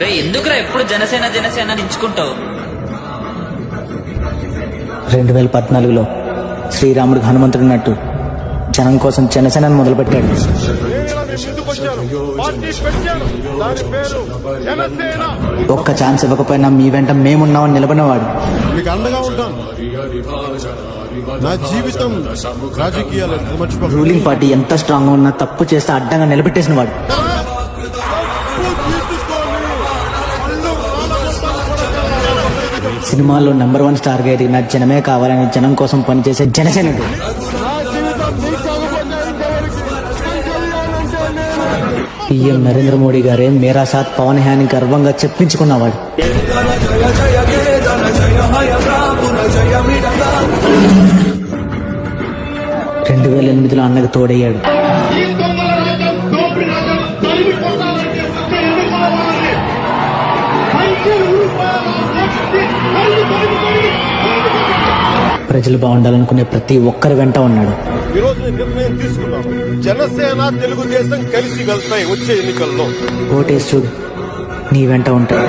రే ఎందుకురా ఎప్పుడు జనసేన జనసేన నించుకుంటావు రెండు వేల పద్నాలుగులో శ్రీరాముడికి హనుమంతుడున్నట్టు జనం కోసం జనసేనను మొదలుపెట్టాడు. పార్టీ పెట్టాను దాని పేరు జనసేన ఒక్క ఛాన్స్ ఇవ్వకపోయినా మీ వెంట మేమున్నామని నిలబడినవాడు. మీకు అండగా ఉంటాను నా జీవితం రాజకీయాలు మర్చిపో రూలింగ్ పార్టీ ఎంత స్ట్రాంగ్ ఉన్నా తప్పు చేస్తే అడ్డంగా నిలబెట్టేసిన వాడు సినిమాల్లో నెంబర్ వన్ స్టార్గా ఎదిగిన జనమే కావాలని జనం కోసం పనిచేసే జనసేనుడు. పిఎం నరేంద్ర మోడీ గారే మేరా సాత్ పవన్ హ్యాని గర్వంగా చెప్పించుకున్నవాడు. రెండు వేల ఎనిమిదిలో అన్నకు తోడయ్యాడు. ప్రజలు బాగుండాలనుకునే ప్రతి ఒక్కరి వెంట ఉన్నాడు. ఈ రోజు నిర్ణయం తీసుకున్నాను జనసేన తెలుగుదేశం కలిసి వెళ్తాయి వచ్చే ఎన్నికల్లో. ఓటేసి చూడు నీ వెంట ఉంటాడు